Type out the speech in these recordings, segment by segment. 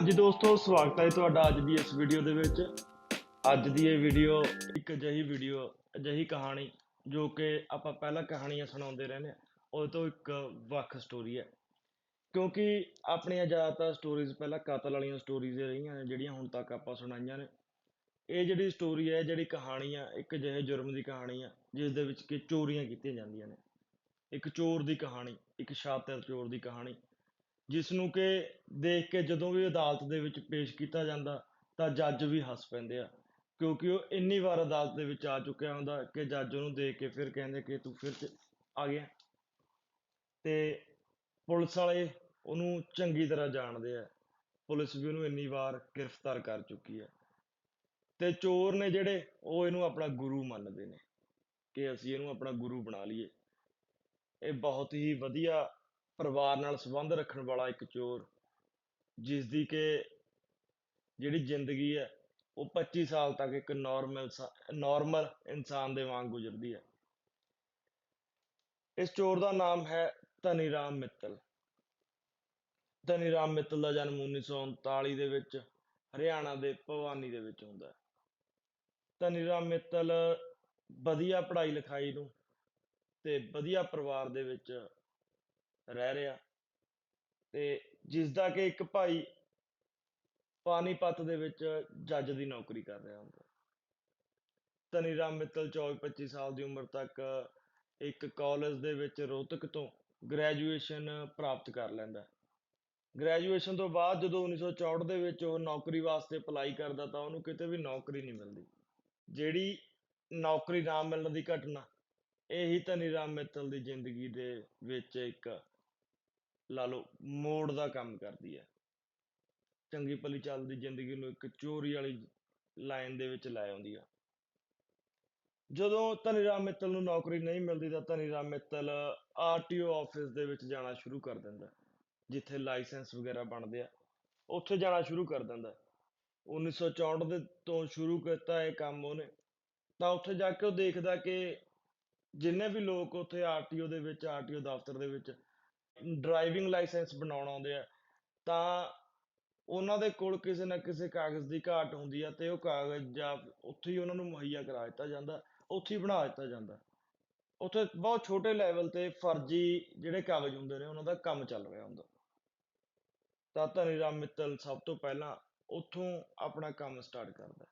ਹਾਂਜੀ ਦੋਸਤੋ, ਸਵਾਗਤ ਹੈ ਤੁਹਾਡਾ ਅੱਜ ਦੀ ਇਸ ਵੀਡੀਓ ਦੇ ਵਿੱਚ। ਅੱਜ ਦੀ ਇਹ ਵੀਡੀਓ ਇੱਕ ਅਜਿਹੀ ਵੀਡੀਓ ਅਜਿਹੀ ਕਹਾਣੀ ਜੋ ਕਿ ਆਪਾਂ ਪਹਿਲਾਂ ਕਹਾਣੀਆਂ ਸੁਣਾਉਂਦੇ ਰਹਿੰਦੇ ਹਾਂ। ਉਹ ਤੋਂ ਇੱਕ ਵੱਖ ਸਟੋਰੀ ਹੈ। ਕਿਉਂਕਿ ਆਪਣੀਆਂ ਜ਼ਿਆਦਾਤਰ ਸਟੋਰੀਜ਼ ਪਹਿਲਾਂ ਕਾਤਲ ਵਾਲੀਆਂ ਸਟੋਰੀਜ਼ ਰਹੀਆਂ ਨੇ, ਜਿਹੜੀਆਂ ਹੁਣ ਤੱਕ ਆਪਾਂ ਸੁਣਾਈਆਂ ਨੇ। ਇਹ ਜਿਹੜੀ ਸਟੋਰੀ ਹੈ ਜਿਹੜੀ ਕਹਾਣੀ ਆ, ਇੱਕ ਅਜਿਹੇ ਜੁਰਮ ਦੀ ਕਹਾਣੀ ਆ, ਜਿਸ ਦੇ ਵਿੱਚ ਕਿ ਚੋਰੀਆਂ ਕੀਤੀਆਂ ਜਾਂਦੀਆਂ ਨੇ। ਇੱਕ ਚੋਰ ਦੀ ਕਹਾਣੀ, ਇੱਕ ਸ਼ਾਤਿਰ ਚੋਰ ਦੀ ਕਹਾਣੀ। ਜਿਸ ਨੂੰ ਕਿ ਦੇਖ ਕੇ ਜਦੋਂ ਵੀ ਅਦਾਲਤ ਦੇ ਵਿੱਚ ਪੇਸ਼ ਕੀਤਾ ਜਾਂਦਾ, ਤਾਂ ਜੱਜ ਵੀ ਹੱਸ ਪੈਂਦੇ ਆ। ਕਿਉਂਕਿ ਉਹ ਇੰਨੀ ਵਾਰ ਅਦਾਲਤ ਦੇ ਵਿੱਚ ਆ ਚੁੱਕਿਆ ਹੁੰਦਾ ਕਿ ਜੱਜ ਉਹਨੂੰ ਦੇਖ ਕੇ ਫਿਰ ਕਹਿੰਦੇ ਕਿ ਤੂੰ ਫਿਰ ਆ ਗਿਆ। ਤੇ ਪੁਲਿਸ ਵਾਲੇ ਉਹਨੂੰ ਚੰਗੀ ਤਰ੍ਹਾਂ ਜਾਣਦੇ ਆ। ਪੁਲਿਸ ਵੀ ਉਹਨੂੰ ਇੰਨੀ ਵਾਰ ਗ੍ਰਿਫਤਾਰ ਕਰ ਚੁੱਕੀ ਹੈ ਤੇ ਚੋਰ ਨੇ ਜਿਹੜੇ, ਉਹ ਇਹਨੂੰ ਆਪਣਾ ਗੁਰੂ ਮੰਨਦੇ ਨੇ ਕਿ ਅਸੀਂ ਇਹਨੂੰ ਆਪਣਾ ਗੁਰੂ ਬਣਾ ਲਈਏ। ਇਹ ਬਹੁਤ ਹੀ ਵਧੀਆ ਪਰਿਵਾਰ ਨਾਲ ਸੰਬੰਧ ਰੱਖਣ ਵਾਲਾ ਇੱਕ ਚੋਰ ਜਿਸ ਦੀ ਕਿ ਜਿਹੜੀ ਜ਼ਿੰਦਗੀ ਹੈ, ਉਹ 25 ਸਾਲ ਤੱਕ ਇੱਕ ਨਾਰਮਲ ਨਾਰਮਲ ਇਨਸਾਨ ਦੇ ਵਾਂਗ ਗੁਜ਼ਰਦੀ ਹੈ। ਇਸ ਚੋਰ ਦਾ ਨਾਮ ਹੈ ਧਨੀ ਰਾਮ ਮਿੱਤਲ। ਧਨੀ ਰਾਮ ਮਿੱਤਲ ਦਾ ਜਨਮ 1939 ਦੇ ਵਿੱਚ ਹਰਿਆਣਾ ਦੇ ਭਵਾਨੀ ਦੇ ਵਿੱਚ ਹੁੰਦਾ ਹੈ। ਧਨੀ ਰਾਮ ਮਿੱਤਲ ਵਧੀਆ ਪੜ੍ਹਾਈ ਲਿਖਾਈ ਨੂੰ ਤੇ ਵਧੀਆ ਪਰਿਵਾਰ ਦੇ ਵਿੱਚ ਰਹਿ ਰਿਹਾ। ਅਤੇ ਜਿਸ ਦਾ ਕਿ ਇੱਕ ਭਾਈ ਪਾਣੀਪਤ ਦੇ ਵਿੱਚ ਜੱਜ ਦੀ ਨੌਕਰੀ ਕਰ ਰਿਹਾ ਹੁੰਦਾ। ਧਨੀ ਰਾਮ ਮਿੱਤਲ 24-25 ਸਾਲ ਦੀ ਉਮਰ ਤੱਕ ਇੱਕ ਕਾਲਜ ਦੇ ਵਿੱਚ ਰੋਹਤਕ ਤੋਂ ਗ੍ਰੈਜੂਏਸ਼ਨ ਪ੍ਰਾਪਤ ਕਰ ਲੈਂਦਾ। ਗ੍ਰੈਜੂਏਸ਼ਨ ਤੋਂ ਬਾਅਦ ਜਦੋਂ 1964 ਦੇ ਵਿੱਚ ਉਹ ਨੌਕਰੀ ਵਾਸਤੇ ਅਪਲਾਈ ਕਰਦਾ ਤਾਂ ਉਹਨੂੰ ਕਿਤੇ ਵੀ ਨੌਕਰੀ ਨਹੀਂ ਮਿਲਦੀ। ਜਿਹੜੀ ਨੌਕਰੀ ਨਾ ਮਿਲਣ ਦੀ ਘਟਨਾ, ਇਹੀ ਧਨੀ ਰਾਮ ਮਿੱਤਲ ਦੀ ਜ਼ਿੰਦਗੀ ਦੇ ਵਿੱਚ ਇੱਕ ਲਾ ਲਓ, ਮੋੜ ਦਾ ਕੰਮ ਕਰਦੀ ਹੈ। ਚੰਗੀ ਭਲੀ ਚੱਲਦੀ ਜ਼ਿੰਦਗੀ ਨੂੰ ਇੱਕ ਚੋਰੀ ਵਾਲੀ ਲਾਈਨ ਦੇ ਵਿੱਚ ਲੈ ਆਉਂਦੀ ਆ। ਜਦੋਂ ਧਨੀ ਰਾਮ ਮਿੱਤਲ ਨੂੰ ਨੌਕਰੀ ਨਹੀਂ ਮਿਲਦੀ ਤਾਂ ਧਨੀ ਰਾਮ ਮਿੱਤਲ ਆਰਟੀਓ ਆਫਿਸ ਦੇ ਵਿੱਚ ਜਾਣਾ ਸ਼ੁਰੂ ਕਰ ਦਿੰਦਾ ਜਿੱਥੇ ਲਾਇਸੈਂਸ ਵਗੈਰਾ ਬਣਦੇ ਆ। ਉੱਥੇ ਜਾਣਾ ਸ਼ੁਰੂ ਕਰ ਦਿੰਦਾ 1964 ਦੇ ਤੋਂ ਸ਼ੁਰੂ ਕੀਤਾ ਇਹ ਕੰਮ ਉਹਨੇ। ਤਾਂ ਉੱਥੇ ਜਾ ਕੇ ਉਹ ਦੇਖਦਾ ਕਿ ਜਿੰਨੇ ਵੀ ਲੋਕ ਉੱਥੇ ਆਰਟੀਓ ਦੇ ਵਿੱਚ ਆਰਟੀਓ ਦਫ਼ਤਰ ਦੇ ਵਿੱਚ ਡਰਾਈਵਿੰਗ ਲਾਇਸੈਂਸ ਬਣਾਉਣ ਆਉਂਦੇ ਆ, ਤਾਂ ਉਹਨਾਂ ਦੇ ਕੋਲ ਕਿਸੇ ਨਾ ਕਿਸੇ ਕਾਗਜ਼ ਦੀ ਘਾਟ ਹੁੰਦੀ ਆ ਤੇ ਉਹ ਕਾਗਜ਼ ਜਾਂ ਉੱਥੇ ਹੀ ਉਹਨਾਂ ਨੂੰ ਮੁਹੱਈਆ ਕਰਾ ਦਿੱਤਾ ਜਾਂਦਾ, ਉੱਥੇ ਹੀ ਬਣਾ ਦਿੱਤਾ ਜਾਂਦਾ। ਉੱਥੇ ਬਹੁਤ ਛੋਟੇ ਲੈਵਲ ਤੇ ਫਰਜ਼ੀ ਜਿਹੜੇ ਕਾਗਜ਼ ਹੁੰਦੇ ਨੇ, ਉਹਨਾਂ ਦਾ ਕੰਮ ਚੱਲ ਰਿਹਾ ਹੁੰਦਾ। ਤਾਂ ਧਨੀ ਰਾਮ ਮਿੱਤਲ ਸਭ ਤੋਂ ਪਹਿਲਾਂ ਉੱਥੋਂ ਆਪਣਾ ਕੰਮ ਸਟਾਰਟ ਕਰਦਾ।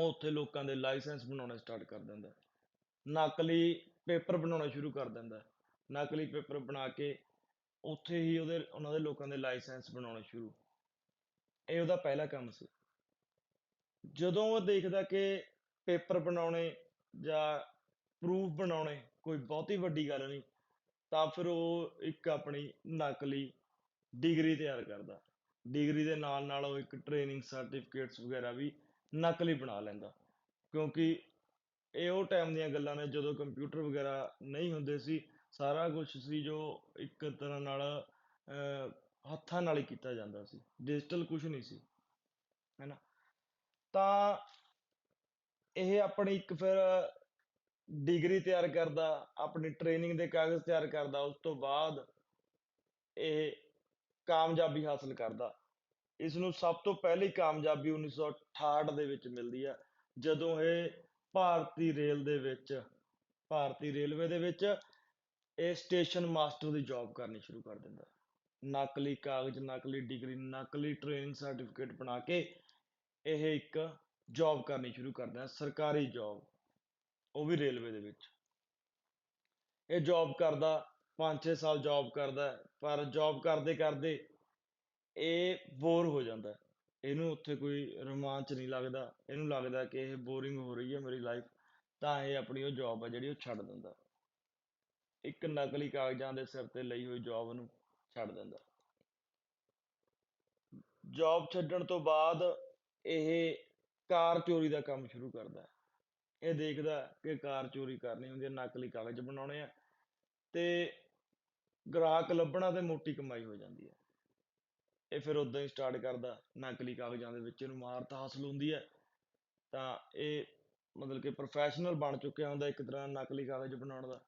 ਉਹ ਉੱਥੇ ਲੋਕਾਂ ਦੇ ਲਾਇਸੈਂਸ ਬਣਾਉਣੇ ਸਟਾਰਟ ਕਰ ਦਿੰਦਾ। ਨਕਲੀ ਪੇਪਰ ਬਣਾਉਣਾ ਸ਼ੁਰੂ ਕਰ ਦਿੰਦਾ। ਨਕਲੀ ਪੇਪਰ ਬਣਾ ਕੇ ਉੱਥੇ ਹੀ ਉਹਦੇ, ਉਹਨਾਂ ਦੇ ਲੋਕਾਂ ਦੇ ਲਾਇਸੈਂਸ ਬਣਾਉਣੇ ਸ਼ੁਰੂ। ਇਹ ਉਹਦਾ ਪਹਿਲਾ ਕੰਮ ਸੀ। ਜਦੋਂ ਉਹ ਦੇਖਦਾ ਕਿ ਪੇਪਰ ਬਣਾਉਣੇ ਜਾਂ ਪ੍ਰੂਫ ਬਣਾਉਣੇ ਕੋਈ ਬਹੁਤੀ ਵੱਡੀ ਗੱਲ ਨਹੀਂ, ਤਾਂ ਫਿਰ ਉਹ ਇੱਕ ਆਪਣੀ ਨਕਲੀ ਡਿਗਰੀ ਤਿਆਰ ਕਰਦਾ। ਡਿਗਰੀ ਦੇ ਨਾਲ ਨਾਲ ਉਹ ਇੱਕ ਟ੍ਰੇਨਿੰਗ ਸਰਟੀਫਿਕੇਟਸ ਵਗੈਰਾ ਵੀ ਨਕਲੀ ਬਣਾ ਲੈਂਦਾ। ਕਿਉਂਕਿ ਇਹ ਉਹ ਟਾਈਮ ਦੀਆਂ ਗੱਲਾਂ ਨੇ ਜਦੋਂ ਕੰਪਿਊਟਰ ਵਗੈਰਾ ਨਹੀਂ ਹੁੰਦੇ ਸੀ ਸਾਰਾ ਕੁਛ ਸੀ ਜੋ ਇੱਕ ਤਰ੍ਹਾਂ ਨਾਲ ਹੱਥਾਂ ਨਾਲ ਹੀ ਕੀਤਾ ਜਾਂਦਾ ਸੀ। ਡਿਜੀਟਲ ਕੁਝ ਨਹੀਂ ਸੀ, ਹੈਨਾ? ਤਾਂ ਇਹ ਆਪਣੀ ਇੱਕ ਫਿਰ ਡਿਗਰੀ ਤਿਆਰ ਕਰਦਾ, ਆਪਣੀ ਟ੍ਰੇਨਿੰਗ ਦੇ ਕਾਗਜ਼ ਤਿਆਰ ਕਰਦਾ, ਉਸ ਤੋਂ ਬਾਅਦ ਇਹ ਕਾਮਯਾਬੀ ਹਾਸਲ ਕਰਦਾ। ਇਸ ਨੂੰ ਸਭ ਤੋਂ ਪਹਿਲੀ ਕਾਮਯਾਬੀ 1968 ਦੇ ਵਿੱਚ ਮਿਲਦੀ ਹੈ ਜਦੋਂ ਇਹ ਭਾਰਤੀ ਰੇਲ ਦੇ ਵਿੱਚ, ਭਾਰਤੀ ਰੇਲਵੇ ਦੇ ਵਿੱਚ ਇਹ ਸਟੇਸ਼ਨ ਮਾਸਟਰ ਦੀ ਜੌਬ ਕਰਨੀ ਸ਼ੁਰੂ ਕਰ ਦਿੰਦਾ। ਨਕਲੀ ਕਾਗਜ਼, ਨਕਲੀ ਡਿਗਰੀ ਨਕਲੀ ਟ੍ਰੇਨਿੰਗ ਸਰਟੀਫਿਕੇਟ ਬਣਾ ਕੇ ਇਹ ਇੱਕ ਜੌਬ ਕਰਨੀ ਸ਼ੁਰੂ ਕਰਦਾ ਸਰਕਾਰੀ ਜੌਬ ਉਹ ਵੀ ਰੇਲਵੇ ਦੇ ਵਿੱਚ। ਇਹ ਜੌਬ ਕਰਦਾ 5-6 ਸਾਲ ਜੌਬ ਕਰਦਾ ਪਰ ਜੌਬ ਕਰਦੇ ਕਰਦੇ ਇਹ ਬੋਰ ਹੋ ਜਾਂਦਾ ਇਹਨੂੰ ਉੱਥੇ ਕੋਈ ਰੋਮਾਂਚ ਨਹੀਂ ਲੱਗਦਾ, ਇਹਨੂੰ ਲੱਗਦਾ ਕਿ ਇਹ ਬੋਰਿੰਗ ਹੋ ਰਹੀ ਹੈ ਮੇਰੀ ਲਾਈਫ ਤਾਂ ਇਹ ਆਪਣੀ ਉਹ ਜੌਬ ਹੈ ਜਿਹੜੀ ਉਹ ਛੱਡ ਦਿੰਦਾ। ਇੱਕ ਨਕਲੀ ਕਾਗਜ਼ਾਂ ਦੇ ਸਿਰ ਤੇ ਲਈ ਹੋਈ ਜੌਬ ਨੂੰ ਛੱਡ ਦਿੰਦਾ। ਜੌਬ ਛੱਡਣ ਤੋਂ ਬਾਅਦ ਇਹ ਕਾਰ ਚੋਰੀ ਦਾ ਕੰਮ ਸ਼ੁਰੂ ਕਰਦਾ ਹੈ। ਇਹ ਦੇਖਦਾ ਕਿ ਕਾਰ ਚੋਰੀ ਕਰਨੀ ਹੁੰਦੀ ਹੈ, ਨਕਲੀ ਕਾਗਜ਼ ਬਣਾਉਣੇ ਆ ਤੇ ਗ੍ਰਾਹਕ ਲੱਭਣਾ ਤੇ ਮੋਟੀ ਕਮਾਈ ਹੋ ਜਾਂਦੀ ਹੈ। ਇਹ ਫਿਰ ਉਦਾਂ ਹੀ ਸਟਾਰਟ ਕਰਦਾ, ਨਕਲੀ ਕਾਗਜ਼ਾਂ ਦੇ ਵਿੱਚ ਇਹਨੂੰ ਮਾਰਤ ਹਾਸਲ ਹੁੰਦੀ ਹੈ। ਤਾਂ ਇਹ ਮਤਲਬ ਕਿ ਪ੍ਰੋਫੈਸ਼ਨਲ ਬਣ ਚੁੱਕਿਆ ਹੁੰਦਾ ਇੱਕ ਤਰ੍ਹਾਂ ਨਕਲੀ ਕਾਗਜ਼ ਬਣਾਉਣ ਦਾ।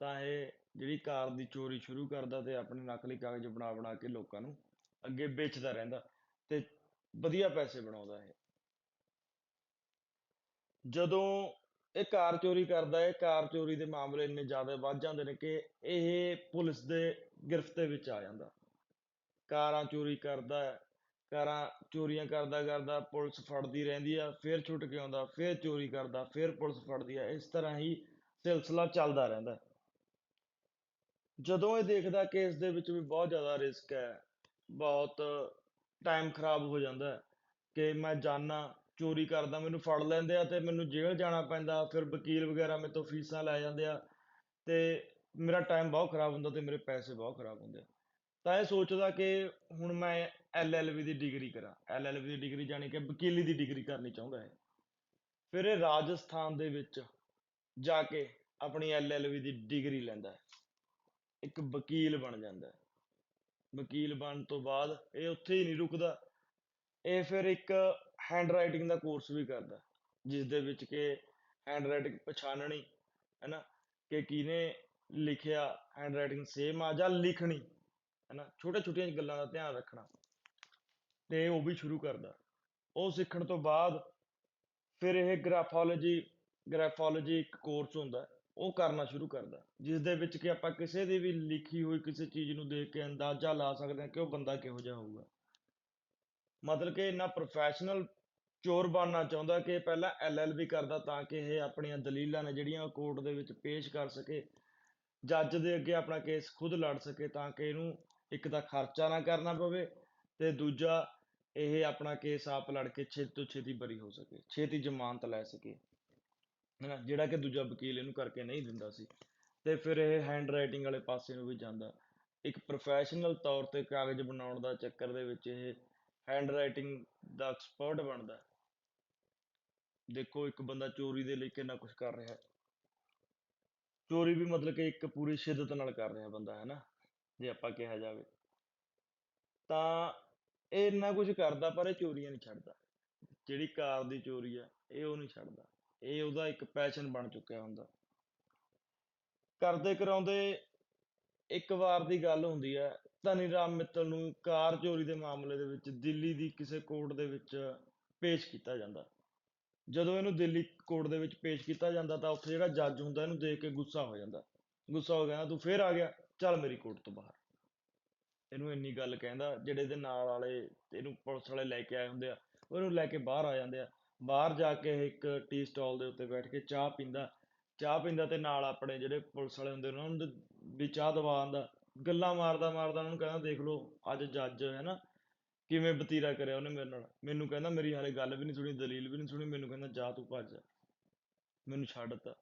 ਤਾਂ ਇਹ ਜਿਹੜੀ ਕਾਰ ਦੀ ਚੋਰੀ ਸ਼ੁਰੂ ਕਰਦਾ ਤੇ ਆਪਣੇ ਨਕਲੀ ਕਾਗਜ਼ ਬਣਾ ਬਣਾ ਕੇ ਲੋਕਾਂ ਨੂੰ ਅੱਗੇ ਵੇਚਦਾ ਰਹਿੰਦਾ ਤੇ ਵਧੀਆ ਪੈਸੇ ਬਣਾਉਂਦਾ ਇਹ। ਜਦੋਂ ਇਹ ਕਾਰ ਚੋਰੀ ਕਰਦਾ ਹੈ ਕਾਰ ਚੋਰੀ ਦੇ ਮਾਮਲੇ ਇੰਨੇ ਜ਼ਿਆਦਾ ਵੱਧ ਜਾਂਦੇ ਨੇ ਕਿ ਇਹ ਪੁਲਿਸ ਦੇ ਗਿਰਫਤ ਦੇ ਵਿੱਚ ਆ ਜਾਂਦਾ। ਕਾਰਾਂ ਚੋਰੀ ਕਰਦਾ ਹੈ ਕਾਰਾਂ ਚੋਰੀਆਂ ਕਰਦਾ ਕਰਦਾ ਪੁਲਿਸ ਫੜਦੀ ਰਹਿੰਦੀ ਆ, ਫਿਰ ਛੁੱਟ ਕੇ ਆਉਂਦਾ, ਫਿਰ ਚੋਰੀ ਕਰਦਾ, ਫਿਰ ਪੁਲਿਸ ਫੜਦੀ ਆ, ਇਸ ਤਰ੍ਹਾਂ ਹੀ ਸਿਲਸਿਲਾ ਚੱਲਦਾ ਰਹਿੰਦਾ। ਜਦੋਂ ਇਹ ਦੇਖਦਾ ਕਿ ਇਸ ਦੇ ਵਿੱਚ ਵੀ ਬਹੁਤ ਜ਼ਿਆਦਾ ਰਿਸਕ ਹੈ, ਬਹੁਤ ਟਾਈਮ ਖਰਾਬ ਹੋ ਜਾਂਦਾ ਹੈ ਕਿ ਮੈਂ ਜਾਨਾ, ਚੋਰੀ ਕਰਦਾ, ਮੈਨੂੰ ਫੜ ਲੈਂਦੇ ਆ ਤੇ ਮੈਨੂੰ ਜੇਲ੍ਹ ਜਾਣਾ ਪੈਂਦਾ, ਫਿਰ ਵਕੀਲ ਵਗੈਰਾ ਮੇਰੇ ਤੋਂ ਫੀਸਾਂ ਲੈ ਜਾਂਦੇ ਆ ਤੇ ਮੇਰਾ ਟਾਈਮ ਬਹੁਤ ਖਰਾਬ ਹੁੰਦਾ ਤੇ ਮੇਰੇ ਪੈਸੇ ਬਹੁਤ ਖਰਾਬ ਹੁੰਦੇ ਆ। ਤਾਂ ਇਹ ਸੋਚਦਾ ਕਿ ਹੁਣ ਮੈਂ ਐਲਐਲਬੀ ਦੀ ਡਿਗਰੀ ਕਰਾਂ ਐਲਐਲਬੀ ਦੀ ਡਿਗਰੀ ਜਾਣੀ ਕਿ ਵਕੀਲੀ ਦੀ ਡਿਗਰੀ ਕਰਨੀ ਚਾਹੁੰਦਾ ਹੈ। ਫਿਰ ਇਹ ਰਾਜਸਥਾਨ ਦੇ ਵਿੱਚ ਜਾ ਕੇ ਆਪਣੀ ਐਲਐਲਬੀ ਦੀ ਡਿਗਰੀ ਲੈਂਦਾ ਹੈ। ਇੱਕ ਵਕੀਲ ਬਣ ਜਾਂਦਾ ਹੈ। ਵਕੀਲ ਬਣਨ ਤੋਂ ਬਾਅਦ ਇਹ ਉੱਥੇ ਹੀ ਨਹੀਂ ਰੁਕਦਾ। ਇਹ ਫਿਰ ਇੱਕ ਹੈਂਡ ਰਾਈਟਿੰਗ ਦਾ ਕੋਰਸ ਵੀ ਕਰਦਾ ਜਿਸ ਦੇ ਵਿੱਚ ਕਿ ਹੈਂਡ ਰਾਈਟਿੰਗ ਪਛਾਣਨੀ ਹੈ ਨਾ ਕਿ ਕਿਹਨੇ ਲਿਖਿਆ ਹੈਂਡ ਰਾਈਟਿੰਗ ਸੇਮ ਆ ਜਾਂ ਲਿਖਣੀ ਹੈ ਨਾ ਛੋਟੇ ਛੋਟੀਆਂ ਗੱਲਾਂ ਦਾ ਧਿਆਨ ਰੱਖਣਾ। ਤੇ ਉਹ ਵੀ ਸ਼ੁਰੂ ਕਰਦਾ। ਉਹ ਸਿੱਖਣ ਤੋਂ ਬਾਅਦ ਫਿਰ ਇਹ ਗ੍ਰਾਫੋਲੋਜੀ ਗ੍ਰਾਫੋਲੋਜੀ ਇੱਕ ਕੋਰਸ ਹੁੰਦਾ ਹੈ, ਉਹ ਕਰਨਾ ਸ਼ੁਰੂ ਕਰਦਾ। ਜਿਸ ਦੇ ਵਿੱਚ ਕਿ ਆਪਾਂ ਕਿਸੇ ਦੀ ਵੀ ਲਿਖੀ ਹੋਈ ਕਿਸੇ ਚੀਜ਼ ਨੂੰ ਦੇਖ ਕੇ ਅੰਦਾਜ਼ਾ ਲਾ ਸਕਦੇ ਹਾਂ ਕਿ ਉਹ ਬੰਦਾ ਕਿਹੋ ਜਿਹਾ ਹੋਊਗਾ। ਮਤਲਬ ਕਿ ਇੰਨਾ ਪ੍ਰੋਫੈਸ਼ਨਲ ਚੋਰ ਬਣਨਾ ਚਾਹੁੰਦਾ ਕਿ ਪਹਿਲਾਂ ਐਲਐਲਬੀ ਕਰਦਾ ਤਾਂ ਕਿ ਇਹ ਆਪਣੀਆਂ ਦਲੀਲਾਂ ਨੇ ਜਿਹੜੀਆਂ ਉਹ ਕੋਰਟ ਦੇ ਵਿੱਚ ਪੇਸ਼ ਕਰ ਸਕੇ। ਜੱਜ ਦੇ ਅੱਗੇ ਆਪਣਾ ਕੇਸ ਖੁਦ ਲੜ ਸਕੇ ਤਾਂ ਕਿ ਇਹਨੂੰ ਇੱਕ ਤਾਂ ਖਰਚਾ ਨਾ ਕਰਨਾ ਪਵੇ ਤੇ ਦੂਜਾ ਇਹ ਆਪਣਾ ਕੇਸ ਆਪ ਲੜ ਕੇ ਛੇਤੀ ਤੋਂ ਛੇਤੀ ਬਰੀ ਹੋ ਸਕੇ, ਛੇਤੀ ਜ਼ਮਾਨਤ ਲੈ ਸਕੇ। ਹੈਨਾ, ਜਿਹੜਾ ਕਿ ਦੂਜਾ ਵਕੀਲ ਇਹਨੂੰ ਕਰਕੇ ਨਹੀਂ ਦਿੰਦਾ ਸੀ। ਤੇ ਫਿਰ ਇਹ ਹੈਂਡ ਰਾਈਟਿੰਗ ਵਾਲੇ ਪਾਸੇ ਨੂੰ ਵੀ ਜਾਂਦਾ। ਇੱਕ ਪ੍ਰੋਫੈਸ਼ਨਲ ਤੌਰ ਤੇ ਕਾਗਜ਼ ਬਣਾਉਣ ਦਾ ਚੱਕਰ ਦੇ ਵਿੱਚ ਇਹ ਹੈਂਡ ਰਾਈਟਿੰਗ ਦਾ ਐਕਸਪਰਟ ਬਣਦਾ। ਦੇਖੋ, ਇੱਕ ਬੰਦਾ ਚੋਰੀ ਦੇ ਲਈ ਕਿੰਨਾ ਕੁਝ ਕਰ ਰਿਹਾ। ਹੈ ਚੋਰੀ ਵੀ ਮਤਲਬ ਕਿ ਇੱਕ ਪੂਰੀ ਸ਼ਿੱਦਤ ਨਾਲ ਕਰ ਰਿਹਾ ਬੰਦਾ ਹੈ ਨਾ ਜੇ ਆਪਾਂ ਕਿਹਾ ਜਾਵੇ। ਤਾਂ ਇਹ ਇੰਨਾ ਕੁਝ ਕਰਦਾ, ਪਰ ਇਹ ਚੋਰੀਆਂ ਨਹੀਂ ਛੱਡਦਾ। ਜਿਹੜੀ ਕਾਰ ਦੀ ਚੋਰੀ ਆ, ਇਹ ਉਹ ਨਹੀਂ ਛੱਡਦਾ। ਇਹ ਉਹਦਾ ਇੱਕ ਪੈਸ਼ਨ ਬਣ ਚੁੱਕਿਆ ਹੁੰਦਾ। ਕਰਦੇ ਕਰਾਉਂਦੇ ਇੱਕ ਵਾਰ ਦੀ ਗੱਲ ਹੁੰਦੀ ਹੈ, ਧਨੀ ਰਾਮ ਮਿੱਤਲ ਨੂੰ ਕਾਰ ਚੋਰੀ ਦੇ ਮਾਮਲੇ ਦੇ ਵਿੱਚ ਦਿੱਲੀ ਦੀ ਕਿਸੇ ਕੋਰਟ ਦੇ ਵਿੱਚ ਪੇਸ਼ ਕੀਤਾ ਜਾਂਦਾ। ਜਦੋਂ ਇਹਨੂੰ ਦਿੱਲੀ ਕੋਰਟ ਦੇ ਵਿੱਚ ਪੇਸ਼ ਕੀਤਾ ਜਾਂਦਾ ਤਾਂ ਉੱਥੇ ਜਿਹੜਾ ਜੱਜ ਹੁੰਦਾ ਇਹਨੂੰ ਦੇਖ ਕੇ ਗੁੱਸਾ ਹੋ ਜਾਂਦਾ। ਗੁੱਸਾ ਹੋ ਗਿਆ ਤੂੰ ਫੇਰ ਆ ਗਿਆ, ਚੱਲ ਮੇਰੀ ਕੋਰਟ ਤੋਂ ਬਾਹਰ। ਇਹਨੂੰ ਇੰਨੀ ਗੱਲ ਕਹਿੰਦਾ, ਜਿਹੜੇ ਇਹਦੇ ਨਾਲ ਵਾਲੇ, ਇਹਨੂੰ ਪੁਲਿਸ ਵਾਲੇ ਲੈ ਕੇ ਆਏ ਹੁੰਦੇ ਆ ਉਹਨੂੰ ਲੈ ਕੇ ਬਾਹਰ ਆ ਜਾਂਦੇ ਆ। ਬਾਹਰ ਜਾ ਕੇ ਇਹ ਇੱਕ ਟੀ ਸਟਾਲ ਦੇ ਉੱਤੇ ਬੈਠ ਕੇ ਚਾਹ ਪੀਂਦਾ ਚਾਹ ਪੀਂਦਾ ਤੇ ਨਾਲ ਆਪਣੇ ਜਿਹੜੇ ਪੁਲਿਸ ਵਾਲੇ ਹੁੰਦੇ ਉਹਨਾਂ ਨੂੰ ਵੀ ਚਾਹ ਦਵਾ ਆਂਦਾ ਗੱਲਾਂ ਮਾਰਦਾ ਮਾਰਦਾ ਉਹਨਾਂ ਨੂੰ ਕਹਿੰਦਾ, ਦੇਖ ਲਓ, ਅੱਜ ਜੱਜ ਹੈ ਨਾ, ਕਿਵੇਂ ਬਤੀਰਾ ਕਰਿਆ ਉਹਨੇ ਮੇਰੇ ਨਾਲ। ਮੈਨੂੰ ਕਹਿੰਦਾ, ਮੇਰੀ ਹਾਲੇ ਗੱਲ ਵੀ ਨਹੀਂ ਸੁਣੀ, ਦਲੀਲ ਵੀ ਨਹੀਂ ਸੁਣੀ, ਮੈਨੂੰ ਕਹਿੰਦਾ, ਜਾ ਤੂੰ ਭੱਜ ਮੈਨੂੰ ਛੱਡ ਤਾ।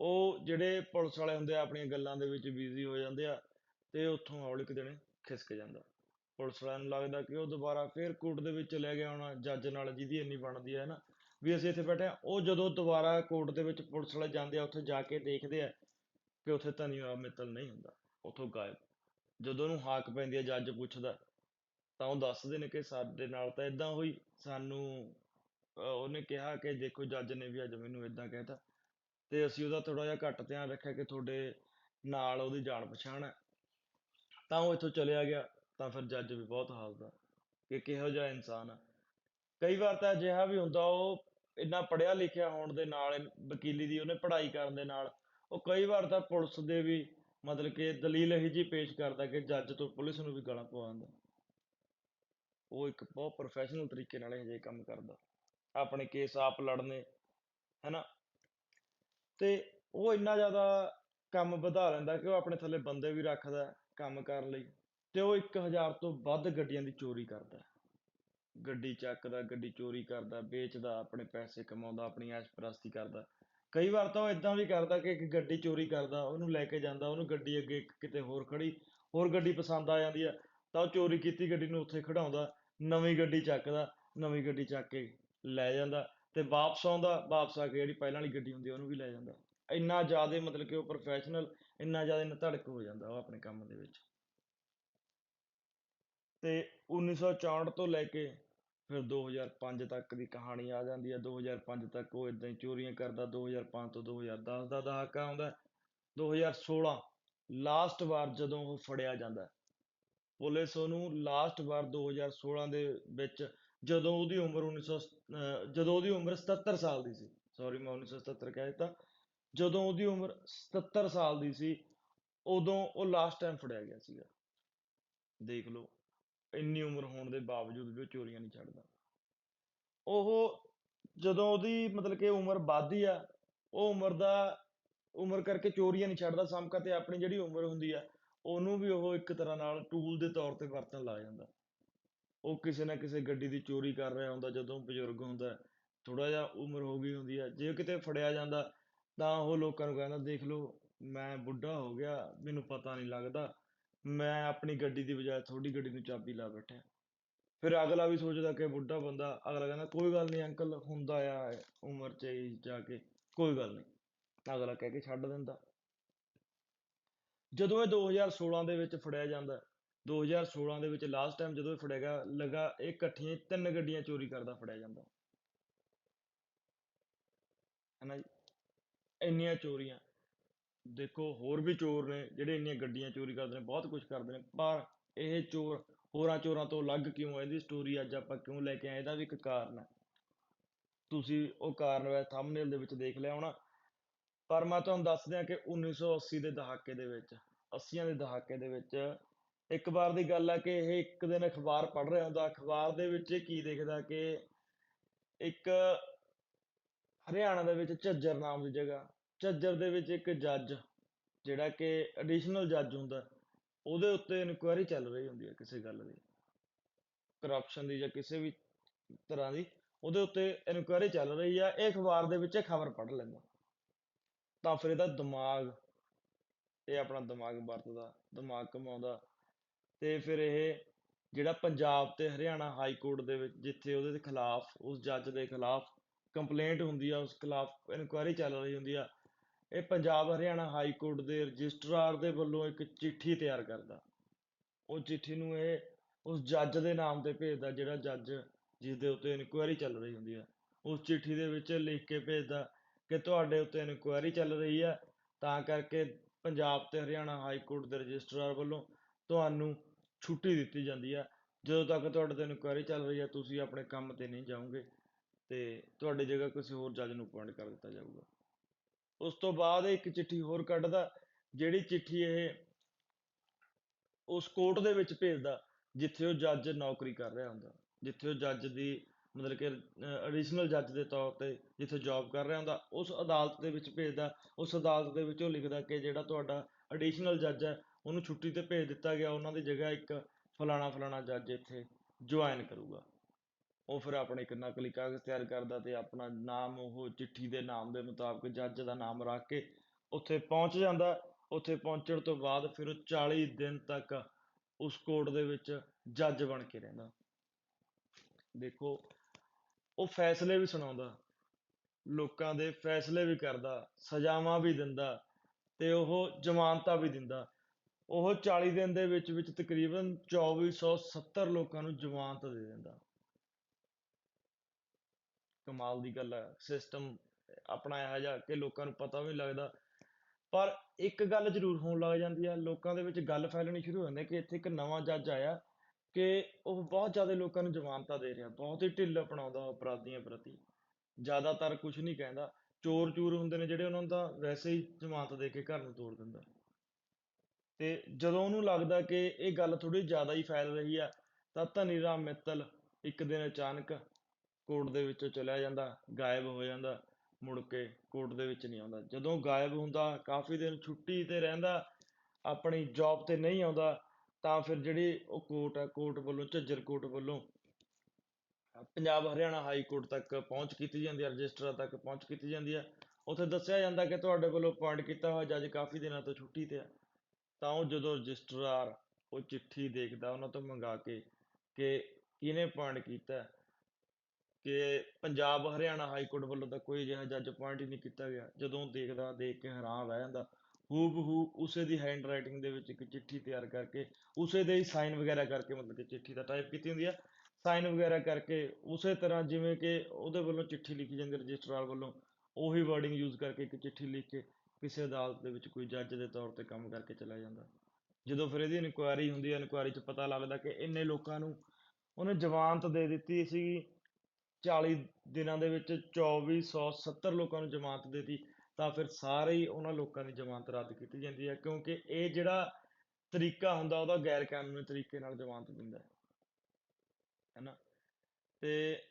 ਉਹ ਜਿਹੜੇ ਪੁਲਿਸ ਵਾਲੇ ਹੁੰਦੇ ਆ, ਆਪਣੀਆਂ ਗੱਲਾਂ ਦੇ ਵਿੱਚ ਬਿਜ਼ੀ ਹੋ ਜਾਂਦੇ ਆ, ਤੇ ਉੱਥੋਂ ਹੌਲੀ ਦਿਨ ਖਿਸਕ ਜਾਂਦਾ। ਪੁਲਿਸ ਵਾਲਿਆਂ ਨੂੰ ਲੱਗਦਾ ਕਿ ਉਹ ਦੁਬਾਰਾ ਫੇਰ ਕੋਰਟ ਦੇ ਵਿੱਚ ਲੈ ਗਿਆ ਹੋਣਾ, ਜੱਜ ਨਾਲ ਜਿਹਦੀ ਇੰਨੀ ਬਣਦੀ ਹੈ ਨਾ, ਵੀ ਅਸੀਂ ਇੱਥੇ ਬੈਠੇ ਆ ਉਹ ਜਦੋਂ ਦੁਬਾਰਾ ਕੋਰਟ ਦੇ ਵਿੱਚ ਪੁਲਿਸ ਵਾਲੇ ਜਾਂਦੇ ਆ, ਉੱਥੇ ਜਾ ਕੇ ਦੇਖਦੇ ਆ ਕਿ ਉੱਥੇ ਧਨੀਆ ਮਿੱਤਲ ਨਹੀਂ ਹੁੰਦਾ, ਉੱਥੋਂ ਗਾਇਬ। ਜਦੋਂ ਉਹਨੂੰ ਹਾਕ ਪੈਂਦੀ ਹੈ, ਜੱਜ ਪੁੱਛਦਾ, ਤਾਂ ਉਹ ਦੱਸਦੇ ਨੇ ਕਿ ਸਾਡੇ ਨਾਲ ਤਾਂ ਇਦਾਂ ਹੋਈ। ਸਾਨੂੰ ਉਹਨੇ ਕਿਹਾ ਕਿ ਦੇਖੋ ਜੱਜ ਨੇ ਵੀ ਅੱਜ ਮੈਨੂੰ ਇਦਾਂ ਕਹਿਤਾ ਤੇ। ਅਸੀਂ ਉਹਦਾ ਥੋੜਾ ਜਿਹਾ ਘੱਟ ਧਿਆਨ ਰੱਖਿਆ ਕਿ ਤੁਹਾਡੇ ਨਾਲ ਉਹਦੀ ਜਾਣ ਪਛਾਣ ਹੈ। ਤਾਂ ਉਹ ਇੱਥੋਂ ਚਲਿਆ ਗਿਆ। ਤਾਂ ਫਿਰ ਜੱਜ ਵੀ ਬਹੁਤ ਹੱਸਦਾ ਕਿ ਕਿਹੋ ਜਿਹਾ ਇਨਸਾਨ ਆ ਕਈ ਵਾਰ ਤਾਂ ਅਜਿਹਾ ਵੀ ਹੁੰਦਾ, ਉਹ ਇੰਨਾ ਪੜ੍ਹਿਆ ਲਿਖਿਆ ਹੋਣ ਦੇ ਨਾਲ, ਵਕੀਲੀ ਦੀ ਉਹਨੇ ਪੜ੍ਹਾਈ ਕਰਨ ਦੇ ਨਾਲ, ਉਹ ਕਈ ਵਾਰ ਤਾਂ ਪੁਲਿਸ ਦੇ ਵੀ ਮਤਲਬ ਕਿ ਦਲੀਲ ਇਹੋ ਜਿਹੀ ਪੇਸ਼ ਕਰਦਾ ਕਿ ਜੱਜ ਤੋਂ ਪੁਲਿਸ ਨੂੰ ਵੀ ਗਾਲਾਂ ਪਵਾਉਂਦਾ ਉਹ ਇੱਕ ਬਹੁਤ ਪ੍ਰੋਫੈਸ਼ਨਲ ਤਰੀਕੇ ਨਾਲ ਇਹ ਜਿਹੇ ਕੰਮ ਕਰਦਾ ਆਪਣੇ ਕੇਸ ਆਪ ਲੜਨੇ, ਹੈਨਾ? ਤੇ ਉਹ ਇੰਨਾ ਜ਼ਿਆਦਾ ਕੰਮ ਵਧਾ ਲੈਂਦਾ ਕਿ ਉਹ ਆਪਣੇ ਥੱਲੇ ਬੰਦੇ ਵੀ ਰੱਖਦਾ ਕੰਮ ਕਰਨ ਲਈ। ਤੇ ਉਹ 1000 ਤੋਂ ਵੱਧ ਗੱਡੀਆਂ ਦੀ ਚੋਰੀ ਕਰਦਾ ਹੈ। ਗੱਡੀ ਚੱਕਦਾ, ਗੱਡੀ ਚੋਰੀ ਕਰਦਾ, ਵੇਚਦਾ, ਆਪਣੇ ਪੈਸੇ ਕਮਾਉਂਦਾ, ਆਪਣੀ ਐਸ਼ ਪ੍ਰਸਤੀ ਕਰਦਾ। ਕਈ ਵਾਰ ਤਾਂ ਉਹ ਇਦਾਂ ਵੀ ਕਰਦਾ ਕਿ ਇੱਕ ਗੱਡੀ ਚੋਰੀ ਕਰਦਾ, ਉਹਨੂੰ ਲੈ ਕੇ ਜਾਂਦਾ, ਉਹਨੂੰ ਗੱਡੀ ਅੱਗੇ ਕਿਤੇ ਹੋਰ ਖੜੀ, ਹੋਰ ਗੱਡੀ ਪਸੰਦ ਆ ਜਾਂਦੀ ਆ ਤਾਂ ਉਹ ਚੋਰੀ ਕੀਤੀ ਗੱਡੀ ਨੂੰ ਉੱਥੇ ਖੜਾਉਂਦਾ, ਨਵੀਂ ਗੱਡੀ ਚੱਕਦਾ, ਨਵੀਂ ਗੱਡੀ ਚੱਕ ਕੇ ਲੈ ਜਾਂਦਾ ਤੇ ਵਾਪਸ ਆਉਂਦਾ, ਵਾਪਸ ਆ ਕੇ ਜਿਹੜੀ ਪਹਿਲਾਂ ਵਾਲੀ ਗੱਡੀ ਹੁੰਦੀ ਆ, ਉਹਨੂੰ ਵੀ ਲੈ ਜਾਂਦਾ। ਇੰਨਾ ਜ਼ਿਆਦਾ ਮਤਲਬ ਕਿ ਉਹ ਪ੍ਰੋਫੈਸ਼ਨਲ ਇੰਨਾ ਜ਼ਿਆਦਾ ਨਧੜਕ ਹੋ ਜਾਂਦਾ ਉਹ ਆਪਣੇ ਕੰਮ ਦੇ ਵਿੱਚ। ਤੇ 1964 ਤੋਂ ਲੈ ਕੇ ਫਿਰ 2005 ਤੱਕ ਦੀ ਕਹਾਣੀ ਆ ਜਾਂਦੀ ਹੈ। 2005 ਤੱਕ ਉਹ ਇਦਾਂ ਹੀ ਚੋਰੀਆਂ ਕਰਦਾ 2005 ਤੋਂ 2010 ਦਾ ਦਹਾਕਾ ਆਉਂਦਾ ਦੋ ਹਜ਼ਾਰ 2016 ਲਾਸਟ ਵਾਰ ਜਦੋਂ ਉਹ ਫੜਿਆ ਜਾਂਦਾ ਪੁਲਿਸ ਉਹਨੂੰ ਲਾਸਟ ਵਾਰ 2016 ਦੇ ਵਿੱਚ ਜਦੋਂ ਉਹਦੀ ਉਮਰ 1900 ਅਹ ਜਦੋਂ ਉਹਦੀ ਉਮਰ 77 ਸਾਲ ਦੀ ਸੀ ਸੌਰੀ ਮੈਂ 1977 ਕਹਿ ਦਿੱਤਾ, ਜਦੋਂ ਉਹਦੀ ਉਮਰ 77 ਸਾਲ ਦੀ ਸੀ, ਉਦੋਂ ਉਹ ਲਾਸਟ ਟਾਈਮ ਫੜਿਆ ਗਿਆ ਸੀਗਾ। ਦੇਖ ਲਓ। ਇੰਨੀ ਉਮਰ ਹੋਣ ਦੇ ਬਾਵਜੂਦ ਵੀ ਉਹ ਚੋਰੀਆਂ ਨਹੀਂ ਛੱਡਦਾ। ਉਹ ਜਦੋਂ ਉਹਦੀ ਮਤਲਬ ਕਿ ਉਮਰ ਵੱਧਦੀ ਆ, ਉਹ ਉਮਰ ਦਾ, ਉਮਰ ਕਰਕੇ ਚੋਰੀਆਂ ਨਹੀਂ ਛੱਡਦਾ, ਸਮਕਾ ਤੇ ਆਪਣੀ ਜਿਹੜੀ ਉਮਰ ਹੁੰਦੀ ਆ, ਉਹਨੂੰ ਵੀ ਉਹ ਇੱਕ ਤਰ੍ਹਾਂ ਨਾਲ ਟੂਲ ਦੇ ਤੌਰ ਤੇ ਵਰਤਣ ਲੱਗ ਜਾਂਦਾ। ਉਹ ਕਿਸੇ ਨਾ ਕਿਸੇ ਗੱਡੀ ਦੀ ਚੋਰੀ ਕਰ ਰਿਹਾ ਹੁੰਦਾ, ਜਦੋਂ ਬਜ਼ੁਰਗ ਹੁੰਦਾ ਥੋੜਾ ਜਿਹਾ ਉਮਰ ਹੋ ਗਈ ਹੁੰਦੀ ਆ, ਜੇ ਕਿਤੇ ਫੜਿਆ ਜਾਂਦਾ ਤਾਂ ਉਹ ਲੋਕਾਂ ਨੂੰ ਕਹਿੰਦਾ, ਦੇਖ ਲਓ, ਮੈਂ ਬੁੱਢਾ ਹੋ ਗਿਆ, ਮੈਨੂੰ ਪਤਾ ਨਹੀਂ ਲੱਗਦਾ ਮੈਂ ਆਪਣੀ ਗੱਡੀ ਦੀ ਬਜਾਏ ਤੁਹਾਡੀ ਗੱਡੀ ਨੂੰ ਚਾਬੀ ਲਾ ਬੈਠਿਆ ਫਿਰ ਅਗਲਾ ਵੀ ਸੋਚਦਾ ਕਿ ਬੁੱਢਾ ਬੰਦਾ, ਅਗਲਾ ਕਹਿੰਦਾ, ਕੋਈ ਗੱਲ ਨਹੀਂ ਅੰਕਲ, ਹੁੰਦਾ ਆ, ਉਮਰ ਚ ਹੀ ਜਾ ਕੇ, ਕੋਈ ਗੱਲ ਨਹੀਂ। ਅਗਲਾ ਕਹਿ ਕੇ ਛੱਡ ਦਿੰਦਾ। ਜਦੋਂ ਇਹ 2016 ਦੇ ਵਿੱਚ ਫੜਿਆ ਜਾਂਦਾ 2016 ਦੇ ਵਿੱਚ ਲਾਸਟ ਟਾਈਮ ਜਦੋਂ ਇਹ ਫੜਿਆ ਗਿਆ, ਲਗਾ ਇਹ ਇਕੱਠੀਆਂ ਤਿੰਨ ਗੱਡੀਆਂ ਚੋਰੀ ਕਰਦਾ ਫੜਿਆ ਜਾਂਦਾ। ਹਨਾ ਜੀ? ਇੰਨੀਆਂ ਚੋਰੀਆਂ। ਦੇਖੋ, ਹੋਰ ਵੀ ਚੋਰ ਨੇ, ਜਿਹੜੇ ਇੰਨੀਆਂ ਗੱਡੀਆਂ ਚੋਰੀ ਕਰਦੇ ਨੇ, ਬਹੁਤ ਕੁਝ ਕਰਦੇ ਨੇ, ਪਰ ਇਹ ਚੋਰ ਹੋਰਾਂ ਚੋਰਾਂ ਤੋਂ ਅਲੱਗ ਕਿਉਂ ਹੈ ਇਹਦੀ ਸਟੋਰੀ ਅੱਜ ਆਪਾਂ ਕਿਉਂ ਲੈ ਕੇ ਆਏ? ਇਹਦਾ ਵੀ ਇੱਕ ਕਾਰਨ ਹੈ ਤੁਸੀਂ ਉਹ ਕਾਰਨ ਵੈ ਥੰਬਨੇਲ ਦੇ ਵਿੱਚ ਦੇਖ ਲਿਆ ਹੋਣਾ। ਪਰ ਮੈਂ ਤੁਹਾਨੂੰ ਦੱਸ ਦਿਆਂ ਕਿ 1980 ਦੇ ਦਹਾਕੇ ਦੇ ਵਿੱਚ 80ਆਂ ਦੇ ਦਹਾਕੇ ਦੇ ਵਿੱਚ ਇੱਕ ਵਾਰ ਦੀ ਗੱਲ ਹੈ ਕਿ ਇਹ ਇੱਕ ਦਿਨ ਅਖਬਾਰ ਪੜ੍ਹ ਰਿਹਾ ਹੁੰਦਾ। ਅਖਬਾਰ ਦੇ ਵਿੱਚ ਕੀ ਦੇਖਦਾ ਕਿ ਇੱਕ ਹਰਿਆਣਾ ਦੇ ਵਿੱਚ ਝੱਜਰ ਨਾਮ ਦੀ ਜਗ੍ਹਾ ਝੱਜਰ ਦੇ ਵਿੱਚ ਇੱਕ ਜੱਜ ਜਿਹੜਾ ਕਿ ਐਡੀਸ਼ਨਲ ਜੱਜ ਹੁੰਦਾ ਉਹਦੇ ਉੱਤੇ ਇਨਕੁਆਇਰੀ ਚੱਲ ਰਹੀ ਹੁੰਦੀ ਹੈ ਕਿਸੇ ਗੱਲ ਦੀ ਕਰਪਸ਼ਨ ਦੀ ਜਾਂ ਕਿਸੇ ਵੀ ਤਰ੍ਹਾਂ ਦੀ, ਉਹਦੇ ਉੱਤੇ ਇਨਕੁਆਇਰੀ ਚੱਲ ਰਹੀ ਆ, ਇਹ ਅਖਬਾਰ ਦੇ ਵਿੱਚ ਖਬਰ ਪੜ੍ਹ ਲੈਂਦਾ। ਤਾਂ ਫਿਰ ਇਹਦਾ ਦਿਮਾਗ, ਇਹ ਆਪਣਾ ਦਿਮਾਗ ਵਰਤਦਾ, ਦਿਮਾਗ ਕਮਾਉਂਦਾ ਤੇ ਫਿਰ ਇਹ ਜਿਹੜਾ ਪੰਜਾਬ ਤੇ ਹਰਿਆਣਾ ਹਾਈ ਕੋਰਟ ਦੇ ਵਿੱਚ, ਜਿੱਥੇ ਉਹਦੇ ਦੇ ਖਿਲਾਫ, ਉਸ ਜੱਜ ਦੇ ਖਿਲਾਫ ਕੰਪਲੇਂਟ ਹੁੰਦੀ ਆ, ਉਸ ਖਿਲਾਫ ਇਨਕੁਆਇਰੀ ਚੱਲ ਰਹੀ ਹੁੰਦੀ ਆ ਇਹ ਪੰਜਾਬ ਹਰਿਆਣਾ ਹਾਈ ਕੋਰਟ ਦੇ ਰਜਿਸਟਰਾਰ ਦੇ ਵੱਲੋਂ ਇੱਕ ਚਿੱਠੀ ਤਿਆਰ ਕਰਦਾ। ਉਹ ਚਿੱਠੀ ਨੂੰ ਇਹ ਉਸ ਜੱਜ ਦੇ ਨਾਮ ਤੇ ਭੇਜਦਾ, ਜਿਹੜਾ ਜੱਜ ਜਿਸ ਦੇ ਉੱਤੇ ਇਨਕੁਆਇਰੀ ਚੱਲ ਰਹੀ ਹੁੰਦੀ ਹੈ ਉਸ ਚਿੱਠੀ ਦੇ ਵਿੱਚ ਲਿਖ ਕੇ ਭੇਜਦਾ ਕਿ ਤੁਹਾਡੇ ਉੱਤੇ ਇਨਕੁਆਇਰੀ ਚੱਲ ਰਹੀ ਹੈ ਤਾਂ ਕਰਕੇ ਪੰਜਾਬ ਤੇ ਹਰਿਆਣਾ ਹਾਈ ਕੋਰਟ ਦੇ ਰਜਿਸਟਰਾਰ ਵੱਲੋਂ ਤੁਹਾਨੂੰ ਛੁੱਟੀ ਦਿੱਤੀ ਜਾਂਦੀ ਹੈ ਜਦੋਂ ਤੱਕ ਤੁਹਾਡੇ ਤੇ ਇਨਕੁਆਇਰੀ ਚੱਲ ਰਹੀ ਹੈ ਤੁਸੀਂ ਆਪਣੇ ਕੰਮ ਤੇ ਨਹੀਂ ਜਾਓਗੇ ਤੇ ਤੁਹਾਡੀ ਜਗ੍ਹਾ ਕਿਸੇ ਹੋਰ ਜੱਜ ਨੂੰ ਅਪਾਇੰਟ ਕਰ ਦਿੱਤਾ ਜਾਊਗਾ। ਉਸ ਤੋਂ ਬਾਅਦ ਇਹ ਇੱਕ ਚਿੱਠੀ ਹੋਰ ਕੱਢਦਾ, ਜਿਹੜੀ ਚਿੱਠੀ ਇਹ ਉਸ ਕੋਰਟ ਦੇ ਵਿੱਚ ਭੇਜਦਾ, ਜਿੱਥੇ ਉਹ ਜੱਜ ਨੌਕਰੀ ਕਰ ਰਿਹਾ ਹੁੰਦਾ। ਜਿੱਥੇ ਉਹ ਜੱਜ ਦੀ ਮਤਲਬ ਕਿ ਐਡੀਸ਼ਨਲ ਜੱਜ ਦੇ ਤੌਰ ਤੇ ਜਿੱਥੇ ਜੌਬ ਕਰ ਰਿਹਾ ਹੁੰਦਾ, ਉਸ ਅਦਾਲਤ ਦੇ ਵਿੱਚ ਭੇਜਦਾ। ਉਸ ਅਦਾਲਤ ਦੇ ਵਿੱਚ ਉਹ ਲਿਖਦਾ ਕਿ ਜਿਹੜਾ ਤੁਹਾਡਾ ਐਡੀਸ਼ਨਲ ਜੱਜ ਹੈ, ਉਹਨੂੰ ਛੁੱਟੀ ਤੇ ਭੇਜ ਦਿੱਤਾ ਗਿਆ। ਉਹਨਾਂ ਦੀ ਜਗ੍ਹਾ ਇੱਕ ਫਲਾਣਾ ਫਲਾਣਾ ਜੱਜ ਇੱਥੇ ਜੁਆਇਨ ਕਰੂਗਾ। ਉਹ ਫਿਰ ਆਪਣੇ ਇੱਕ ਨਕਲੀ ਕਾਗਜ਼ ਤਿਆਰ ਕਰਦਾ ਅਤੇ ਆਪਣਾ ਨਾਮ, ਉਹ ਚਿੱਠੀ ਦੇ ਨਾਮ ਦੇ ਮੁਤਾਬਕ ਜੱਜ ਦਾ ਨਾਮ ਰੱਖ ਕੇ ਉੱਥੇ ਪਹੁੰਚ ਜਾਂਦਾ। ਉੱਥੇ ਪਹੁੰਚਣ ਤੋਂ ਬਾਅਦ ਫਿਰ ਉਹ 40 ਦਿਨ ਤੱਕ ਉਸ ਕੋਰਟ ਦੇ ਵਿੱਚ ਜੱਜ ਬਣ ਕੇ ਰਹਿੰਦਾ। ਦੇਖੋ, ਉਹ ਫੈਸਲੇ ਵੀ ਸੁਣਾਉਂਦਾ, ਲੋਕਾਂ ਦੇ ਫੈਸਲੇ ਵੀ ਕਰਦਾ, ਸਜ਼ਾਵਾਂ ਵੀ ਦਿੰਦਾ ਤੇ ਉਹ ਜ਼ਮਾਨਤਾਂ ਵੀ ਦਿੰਦਾ। ਉਹ 40 ਦਿਨ ਦੇ ਵਿੱਚ ਵਿੱਚ ਤਕਰੀਬਨ 2470 ਲੋਕਾਂ ਨੂੰ ਜ਼ਮਾਨਤ ਦੇ ਦਿੰਦਾ। ਕਮਾਲ ਦੀ ਗੱਲ ਹੈ ਸਿਸਟਮ ਆਪਣਾ ਇਹੋ ਜਿਹਾ ਕਿ ਲੋਕਾਂ ਨੂੰ ਪਤਾ ਵੀ ਨਹੀਂ ਲੱਗਦਾ। ਪਰ ਇੱਕ ਗੱਲ ਜ਼ਰੂਰ ਹੋਣ ਲੱਗ ਜਾਂਦੀ ਹੈ ਲੋਕਾਂ ਦੇ ਵਿੱਚ ਗੱਲ ਫੈਲਣੀ ਸ਼ੁਰੂ ਹੋ ਜਾਂਦੀ ਹੈ ਕਿ ਇੱਥੇ ਇੱਕ ਨਵਾਂ ਜੱਜ ਆਇਆ ਕਿ ਉਹ ਬਹੁਤ ਜ਼ਿਆਦਾ ਲੋਕਾਂ ਨੂੰ ਜ਼ਮਾਨਤਾਂ ਦੇ ਰਿਹਾ, ਬਹੁਤ ਹੀ ਢਿੱਲ ਅਪਣਾਉਂਦਾ ਅਪਰਾਧੀਆਂ ਪ੍ਰਤੀ। ਜ਼ਿਆਦਾਤਰ ਕੁਝ ਨਹੀਂ ਕਹਿੰਦਾ। ਚੋਰ ਚੂਰ ਹੁੰਦੇ ਨੇ ਜਿਹੜੇ ਉਹਨਾਂ ਨੂੰ ਤਾਂ ਵੈਸੇ ਹੀ ਜ਼ਮਾਨਤ ਦੇ ਕੇ ਘਰ ਨੂੰ ਤੋੜ ਦਿੰਦਾ। ਤੇ ਜਦੋਂ ਉਹਨੂੰ ਲੱਗਦਾ ਕਿ ਇਹ ਗੱਲ ਥੋੜੀ ਜ਼ਿਆਦਾ ਹੀ ਫੈਲ ਰਹੀ ਆ, ਤਾਂ ਧਨੀ ਰਾਮ ਮਿੱਤਲ ਇੱਕ ਦਿਨ ਅਚਾਨਕ ਕੋਰਟ ਦੇ ਵਿੱਚੋਂ ਚਲਿਆ ਜਾਂਦਾ, ਗਾਇਬ ਹੋ ਜਾਂਦਾ, ਮੁੜ ਕੇ ਕੋਰਟ ਦੇ ਵਿੱਚ ਨਹੀਂ ਆਉਂਦਾ। ਜਦੋਂ ਗਾਇਬ ਹੁੰਦਾ, ਕਾਫੀ ਦਿਨ ਛੁੱਟੀ ਤੇ ਰਹਿੰਦਾ, ਆਪਣੀ ਜੌਬ ਤੇ ਨਹੀਂ ਆਉਂਦਾ, ਤਾਂ ਫਿਰ ਜਿਹੜੀ ਉਹ ਕੋਰਟ ਹੈ ਕੋਰਟ ਵੱਲੋਂ, ਝੱਜਰ ਕੋਰਟ ਵੱਲੋਂ ਪੰਜਾਬ ਹਰਿਆਣਾ ਹਾਈ ਕੋਰਟ ਤੱਕ ਪਹੁੰਚ ਕੀਤੀ ਜਾਂਦੀ ਹੈ ਰਜਿਸਟਰਾਂ ਤੱਕ ਪਹੁੰਚ ਕੀਤੀ ਜਾਂਦੀ ਹੈ ਉੱਥੇ ਦੱਸਿਆ ਜਾਂਦਾ ਕਿ ਤੁਹਾਡੇ ਵੱਲੋਂ ਅਪਾਇੰਟ ਕੀਤਾ ਹੋਇਆ ਜੱਜ ਕਾਫੀ ਦਿਨਾਂ ਤੋਂ ਛੁੱਟੀ ਤੇ ਹੈ ਤਾਂ ਉਹ ਜਦੋਂ ਰਜਿਸਟਰਾਰ ਉਹ ਚਿੱਠੀ ਦੇਖਦਾ, ਉਹਨਾਂ ਤੋਂ ਮੰਗਾ ਕੇ ਕਿ ਕਿਹਨੇ ਅਪਾਇੰਟ ਕੀਤਾ? ਕਿ ਪੰਜਾਬ ਹਰਿਆਣਾ ਹਾਈ ਕੋਰਟ ਵੱਲੋਂ ਤਾਂ ਕੋਈ ਅਜਿਹਾ ਜੱਜ ਅਪਾਇੰਟ ਹੀ ਨਹੀਂ ਕੀਤਾ ਗਿਆ। ਜਦੋਂ ਦੇਖਦਾ, ਦੇਖ ਕੇ ਹੈਰਾਨ ਰਹਿ ਜਾਂਦਾ। ਹੂ ਬਹੂ ਉਸੇ ਦੀ ਹੈਂਡ ਰਾਈਟਿੰਗ ਦੇ ਵਿੱਚ ਇੱਕ ਚਿੱਠੀ ਤਿਆਰ ਕਰਕੇ, ਉਸੇ ਦੇ ਹੀ ਸਾਈਨ ਵਗੈਰਾ ਕਰਕੇ ਮਤਲਬ ਕਿ ਚਿੱਠੀ ਦਾ ਟਾਈਪ ਕੀਤੀ ਹੁੰਦੀ ਆ। ਸਾਈਨ ਵਗੈਰਾ ਕਰਕੇ ਉਸੇ ਤਰ੍ਹਾਂ ਜਿਵੇਂ ਕਿ ਉਹਦੇ ਵੱਲੋਂ ਚਿੱਠੀ ਲਿਖੀ ਜਾਂਦੀ ਰਜਿਸਟਰਾਰ ਵੱਲੋਂ, ਉਹੀ ਵਰਡਿੰਗ ਯੂਜ਼ ਕਰਕੇ ਇੱਕ ਚਿੱਠੀ ਲਿਖ ਕੇ ਕਿਸੇ ਅਦਾਲਤ ਦੇ ਵਿੱਚ ਕੋਈ ਜੱਜ ਦੇ ਤੌਰ ਤੇ ਕੰਮ ਕਰਕੇ ਚਲਾ ਜਾਂਦਾ। ਜਦੋਂ ਫਿਰ ਇਹਦੀ ਇਨਕੁਆਇਰੀ ਹੁੰਦੀ ਹੈ ਇਨਕੁਆਇਰੀ 'ਚ ਪਤਾ ਲੱਗਦਾ ਕਿ ਇੰਨੇ ਲੋਕਾਂ ਨੂੰ ਉਹਨੇ ਜ਼ਮਾਨਤ ਦੇ ਦਿੱਤੀ ਸੀ 40 ਦਿਨਾਂ ਦੇ ਵਿੱਚ 2470 ਲੋਕਾਂ ਨੂੰ ਜ਼ਮਾਨਤ ਦੇਤੀ, ਤਾਂ ਫਿਰ ਸਾਰੇ ਹੀ ਉਹਨਾਂ ਲੋਕਾਂ ਦੀ ਜ਼ਮਾਨਤ ਰੱਦ ਕੀਤੀ ਜਾਂਦੀ ਹੈ, ਕਿਉਂਕਿ ਇਹ ਜਿਹੜਾ ਤਰੀਕਾ ਹੁੰਦਾ ਉਹਦਾ ਗੈਰ ਕਾਨੂੰਨੀ ਤਰੀਕੇ ਨਾਲ ਜ਼ਮਾਨਤ ਦਿੰਦਾ ਹੈ। ਹੈਨਾ? ਤੇ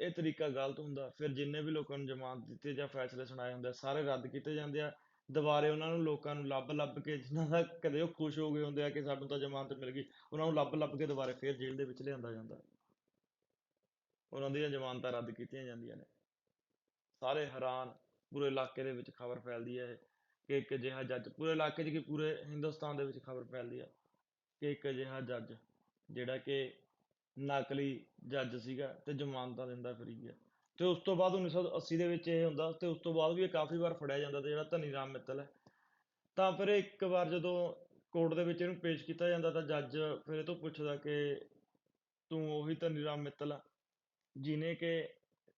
ਇਹ ਤਰੀਕਾ ਗਲਤ ਹੁੰਦਾ, ਫਿਰ ਜਿੰਨੇ ਵੀ ਲੋਕਾਂ ਨੂੰ ਜ਼ਮਾਨਤ ਦਿੱਤੀ ਜਾਂ ਫੈਸਲੇ ਸੁਣਾਏ ਹੁੰਦੇ ਆ, ਸਾਰੇ ਰੱਦ ਕੀਤੇ ਜਾਂਦੇ ਆ। ਦੁਬਾਰੇ ਉਹਨਾਂ ਨੂੰ ਲੋਕਾਂ ਨੂੰ ਲੱਭ ਲੱਭ ਕੇ ਜਿਨ੍ਹਾਂ ਦਾ ਕਦੇ ਉਹ ਖੁਸ਼ ਹੋ ਗਏ ਹੁੰਦੇ ਆ ਕਿ ਸਾਨੂੰ ਤਾਂ ਜ਼ਮਾਨਤ ਮਿਲ ਗਈ, ਉਹਨਾਂ ਨੂੰ ਲੱਭ ਲੱਭ ਕੇ ਦੁਬਾਰੇ ਫਿਰ ਜੇਲ੍ਹ ਦੇ ਵਿੱਚ ਲਿਆਂਦਾ ਜਾਂਦਾ। ਉਹਨਾਂ ਦੀਆਂ ਜ਼ਮਾਨਤਾਂ ਰੱਦ ਕੀਤੀਆਂ ਜਾਂਦੀਆਂ ਨੇ। ਸਾਰੇ ਹੈਰਾਨ, ਪੂਰੇ ਇਲਾਕੇ ਦੇ ਵਿੱਚ ਖਬਰ ਫੈਲਦੀ ਹੈ ਇਹ ਕਿ ਇੱਕ ਅਜਿਹਾ ਜੱਜ, ਪੂਰੇ ਇਲਾਕੇ 'ਚ ਕੀ ਪੂਰੇ ਹਿੰਦੁਸਤਾਨ ਦੇ ਵਿੱਚ ਖਬਰ ਫੈਲਦੀ ਹੈ ਕਿ ਇੱਕ ਅਜਿਹਾ ਜੱਜ ਜਿਹੜਾ ਕਿ ਨਕਲੀ ਜੱਜ ਸੀਗਾ ਤੇ ਜ਼ਮਾਨਤਾਂ ਦਿੰਦਾ ਫਿਰੀ ਗਿਆ। ਤੇ ਉਸ ਤੋਂ ਬਾਅਦ 1980 ਦੇ ਵਿੱਚ ਇਹ ਹੁੰਦਾ ਤੇ ਉਸ ਤੋਂ ਬਾਅਦ ਵੀ ਇਹ ਕਾਫੀ ਵਾਰ ਫੜਿਆ ਜਾਂਦਾ ਤੇ ਜਿਹੜਾ ਧਨੀ ਰਾਮ ਮਿੱਤਲ ਹੈ। ਤਾਂ ਫਿਰ ਇੱਕ ਵਾਰ ਜਦੋਂ ਕੋਰਟ ਦੇ ਵਿੱਚ ਇਹਨੂੰ ਪੇਸ਼ ਕੀਤਾ ਜਾਂਦਾ ਤਾਂ ਜੱਜ ਫਿਰ ਇਹ ਤੋਂ ਪੁੱਛਦਾ ਕਿ ਤੂੰ ਉਹੀ ਧਨੀ ਰਾਮ ਮਿੱਤਲ ਆ। ਜਿਹਨੇ ਕਿ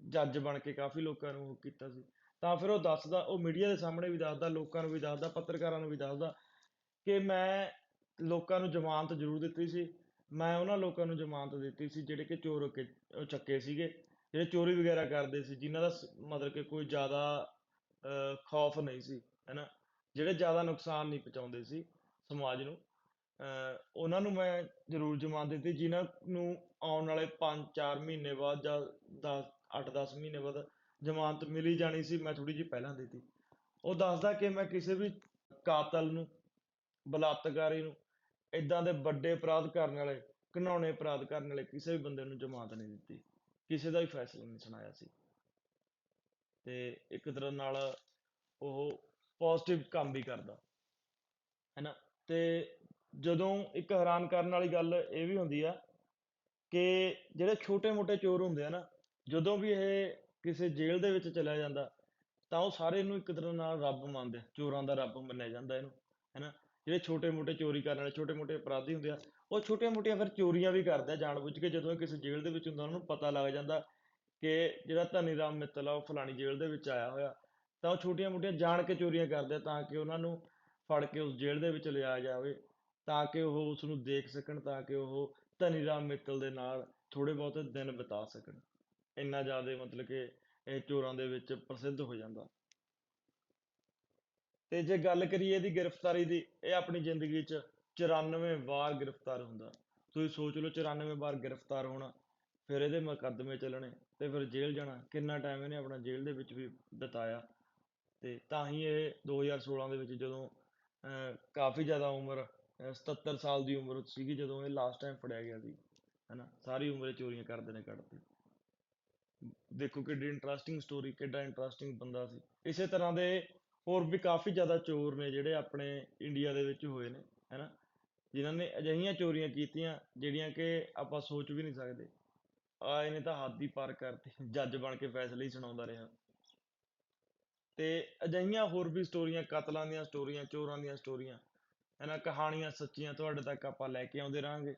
ਜੱਜ ਬਣ ਕੇ ਕਾਫੀ ਲੋਕਾਂ ਨੂੰ ਉਹ ਕੀਤਾ ਸੀ। ਤਾਂ ਫਿਰ ਉਹ ਦੱਸਦਾ ਉਹ ਮੀਡੀਆ ਦੇ ਸਾਹਮਣੇ ਵੀ ਦੱਸਦਾ ਲੋਕਾਂ ਨੂੰ ਵੀ ਦੱਸਦਾ ਪੱਤਰਕਾਰਾਂ ਨੂੰ ਵੀ ਦੱਸਦਾ ਕਿ ਮੈਂ ਲੋਕਾਂ ਨੂੰ ਜ਼ਮਾਨਤ ਜ਼ਰੂਰ ਦਿੱਤੀ ਸੀ। ਮੈਂ ਉਹਨਾਂ ਲੋਕਾਂ ਨੂੰ ਜ਼ਮਾਨਤ ਦਿੱਤੀ ਸੀ ਜਿਹੜੇ ਕਿ ਚੋਰ ਕੇ ਚੱਕੇ ਸੀਗੇ ਜਿਹੜੇ ਚੋਰੀ ਵਗੈਰਾ ਕਰਦੇ ਸੀ ਜਿਨ੍ਹਾਂ ਦਾ ਸ- ਮਤਲਬ ਕਿ ਕੋਈ ਜ਼ਿਆਦਾ ਅਹ, ਖੌਫ ਨਹੀਂ ਸੀ ਹੈਨਾ ਜਿਹੜੇ ਜ਼ਿਆਦਾ ਨੁਕਸਾਨ ਨਹੀਂ ਪਹੁੰਚਾਉਂਦੇ ਸੀ ਸਮਾਜ ਨੂੰ। ਉਹਨਾਂ ਨੂੰ ਮੈਂ ਜ਼ਰੂਰ ਜ਼ਮਾਨਤ ਦਿੱਤੀ, ਜਿਨ੍ਹਾਂ ਨੂੰ ਆਉਣ ਵਾਲੇ 5-4 ਮਹੀਨੇ ਬਾਅਦ ਜਾਂ ਦਸ, ਅੱਠ ਦਸ ਮਹੀਨੇ ਬਾਅਦ ਜ਼ਮਾਨਤ ਮਿਲੀ ਜਾਣੀ ਸੀ, ਮੈਂ ਥੋੜ੍ਹੀ ਜਿਹੀ ਪਹਿਲਾਂ ਦਿੱਤੀ। ਉਹ ਦੱਸਦਾ ਕਿ ਮੈਂ ਕਿਸੇ ਵੀ ਕਾਤਲ ਨੂੰ, ਬਲਾਤਕਾਰੀ ਨੂੰ ਇਦਾਂ ਦੇ ਵੱਡੇ ਅਪਰਾਧ ਕਰਨ ਵਾਲੇ ਘਿਨੌਣੇ ਅਪਰਾਧ ਕਰਨ ਵਾਲੇ ਕਿਸੇ ਵੀ ਬੰਦੇ ਨੂੰ ਜ਼ਮਾਨਤ ਨਹੀਂ ਦਿੱਤੀ। ਕਿਸੇ ਦਾ ਵੀ ਫੈਸਲਾ ਨਹੀਂ ਸੁਣਾਇਆ ਸੀ। ਤੇ ਇੱਕ ਤਰ੍ਹਾਂ ਨਾਲ ਉਹ ਪੋਜ਼ਿਟਿਵ ਕੰਮ ਵੀ ਕਰਦਾ। ਹੈਨਾ? ਤੇ ਜਦੋਂ ਇੱਕ ਹੈਰਾਨ ਕਰਨ ਵਾਲੀ ਗੱਲ ਇਹ ਵੀ ਹੁੰਦੀ ਆ ਕਿ ਜਿਹੜੇ ਛੋਟੇ-ਮੋਟੇ ਚੋਰ ਹੁੰਦੇ ਆ ਨਾ, ਜਦੋਂ ਵੀ ਇਹ ਕਿਸੇ ਜੇਲ੍ਹ ਦੇ ਵਿੱਚ ਚਲਿਆ ਜਾਂਦਾ, ਤਾਂ ਉਹ ਸਾਰੇ ਇਹਨੂੰ ਇੱਕ ਤਰ੍ਹਾਂ ਨਾਲ ਰੱਬ ਮੰਨਦੇ ਆ, ਚੋਰਾਂ ਦਾ ਰੱਬ ਮੰਨਿਆ ਜਾਂਦਾ ਇਹਨੂੰ, ਹੈਨਾ? ਜਿਹੜੇ ਛੋਟੇ-ਮੋਟੇ ਚੋਰੀ ਕਰਨ ਵਾਲੇ ਛੋਟੇ-ਮੋਟੇ ਅਪਰਾਧੀ ਹੁੰਦੇ ਆ, ਉਹ ਛੋਟੀਆਂ-ਮੋਟੀਆਂ ਫਿਰ ਚੋਰੀਆਂ ਵੀ ਕਰਦੇ ਆ ਜਾਣਬੁੱਝ ਕੇ, ਜਦੋਂ ਇਹ ਕਿਸੇ ਜੇਲ੍ਹ ਦੇ ਵਿੱਚ ਹੁੰਦਾ, ਉਹਨਾਂ ਨੂੰ ਪਤਾ ਲੱਗ ਜਾਂਦਾ ਕਿ ਜਿਹੜਾ ਧਨੀ ਰਾਮ ਮਿੱਤਲ ਆ, ਉਹ ਫਲਾਣੀ ਜੇਲ੍ਹ ਦੇ ਵਿੱਚ ਆਇਆ ਹੋਇਆ, ਤਾਂ ਉਹ ਛੋਟੀਆਂ-ਮੋਟੀਆਂ ਜਾਣ ਕੇ ਚੋਰੀਆਂ ਕਰਦੇ ਆ ਤਾਂ ਕਿ ਉਹਨਾਂ ਨੂੰ ਫੜ ਕੇ ਉਸ ਜੇਲ੍ਹ ਦੇ ਵਿੱਚ ਲਿਆਇਆ ਜਾਵੇ। ਤਾਂ ਕਿ ਉਹ ਉਸ ਨੂੰ ਦੇਖ ਸਕਣ, ਤਾਂ ਕਿ ਉਹ ਧਨੀ ਰਾਮ ਮਿੱਤਲ ਦੇ ਨਾਲ ਥੋੜੇ ਬਹੁਤੇ ਦਿਨ ਬਿਤਾ ਸਕਣ। ਇੰਨਾ ਜ਼ਿਆਦਾ ਮਤਲਬ ਕਿ ਇਹ ਚੋਰਾਂ ਦੇ ਵਿੱਚ ਪ੍ਰਸਿੱਧ ਹੋ ਜਾਂਦਾ। ਤੇ ਜੇ ਗੱਲ ਕਰੀਏ ਇਹਦੀ ਗ੍ਰਿਫਤਾਰੀ ਦੀ, ਇਹ ਆਪਣੀ ਜ਼ਿੰਦਗੀ 'ਚ 94 ਵਾਰ ਗ੍ਰਿਫਤਾਰ ਹੁੰਦਾ। ਤੁਸੀਂ ਸੋਚ ਲਓ 94 ਵਾਰ ਗ੍ਰਿਫਤਾਰ ਹੋਣਾ, ਫਿਰ ਇਹਦੇ ਮੁਕੱਦਮੇ ਚੱਲਣੇ, ਤੇ ਫਿਰ ਜੇਲ੍ਹ ਜਾਣਾ, ਕਿੰਨਾ ਟਾਈਮ ਇਹਨੇ ਆਪਣਾ ਜੇਲ੍ਹ ਦੇ ਵਿੱਚ ਵੀ ਬਿਤਾਇਆ। ਤੇ ਤਾਂ ਹੀ ਇਹ 2016 ਦੇ ਵਿੱਚ ਜਦੋਂ ਕਾਫੀ ਜ਼ਿਆਦਾ ਉਮਰ 77 ਸਾਲ ਦੀ ਉਮਰ ਸੀਗੀ ਜਦੋਂ ਇਹ ਲਾਸਟ ਟਾਈਮ ਫੜਿਆ ਗਿਆ ਸੀ, ਹੈਨਾ? ਸਾਰੀ ਉਮਰ ਚੋਰੀਆਂ ਕਰਦੇ ਨੇ ਕੱਢਤੀ ਦੇਖੋ ਕਿੱਡੀ ਇੰਟਰਸਟਿੰਗ ਸਟੋਰੀ ਕਿੱਡਾ ਇੰਟਰਸਟਿੰਗ ਬੰਦਾ ਸੀ। ਇਸੇ ਤਰ੍ਹਾਂ ਦੇ ਹੋਰ ਵੀ ਕਾਫੀ ਜ਼ਿਆਦਾ ਚੋਰ ਨੇ ਜਿਹੜੇ ਆਪਣੇ ਇੰਡੀਆ ਦੇ ਵਿੱਚ ਹੋਏ ਨੇ, ਹੈਨਾ? ਜਿਨ੍ਹਾਂ ਨੇ ਅਜਿਹੀਆਂ ਚੋਰੀਆਂ ਕੀਤੀਆਂ ਜਿਹੜੀਆਂ ਕਿ ਆਪਾਂ ਸੋਚ ਵੀ ਨਹੀਂ ਸਕਦੇ। ਆ ਇਹਨੇ ਤਾਂ ਹੱਦ ਹੀ ਪਾਰ ਕਰਤੀ, ਜੱਜ ਬਣ ਕੇ ਫੈਸਲੇ ਹੀ ਸੁਣਾਉਂਦਾ ਰਿਹਾ। ਤੇ ਅਜਿਹੀਆਂ ਹੋਰ ਵੀ ਸਟੋਰੀਆਂ ਕਤਲਾਂ ਦੀਆਂ ਸਟੋਰੀਆਂ ਚੋਰਾਂ ਦੀਆਂ ਸਟੋਰੀਆਂ ਇਹਨਾਂ ਕਹਾਣੀਆਂ ਸੱਚੀਆਂ ਤੁਹਾਡੇ ਤੱਕ ਆਪਾਂ ਲੈ ਕੇ ਆਉਂਦੇ ਰਹਾਂਗੇ।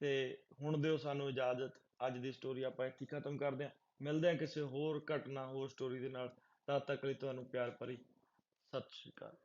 ਤੇ ਹੁਣ ਦਿਓ ਸਾਨੂੰ ਇਜਾਜ਼ਤ, ਅੱਜ ਦੀ ਸਟੋਰੀ ਆਪਾਂ ਇੱਥੇ ਖਤਮ ਕਰਦੇ ਹਾਂ। ਮਿਲਦੇ ਹਾਂ ਕਿਸੇ ਹੋਰ ਘਟਨਾ, ਹੋਰ ਸਟੋਰੀ ਦੇ ਨਾਲ। ਤਦ ਤੱਕ ਲਈ ਤੁਹਾਨੂੰ ਪਿਆਰ ਭਰੀ ਸਤਿ ਸ਼੍ਰੀ ਅਕਾਲ।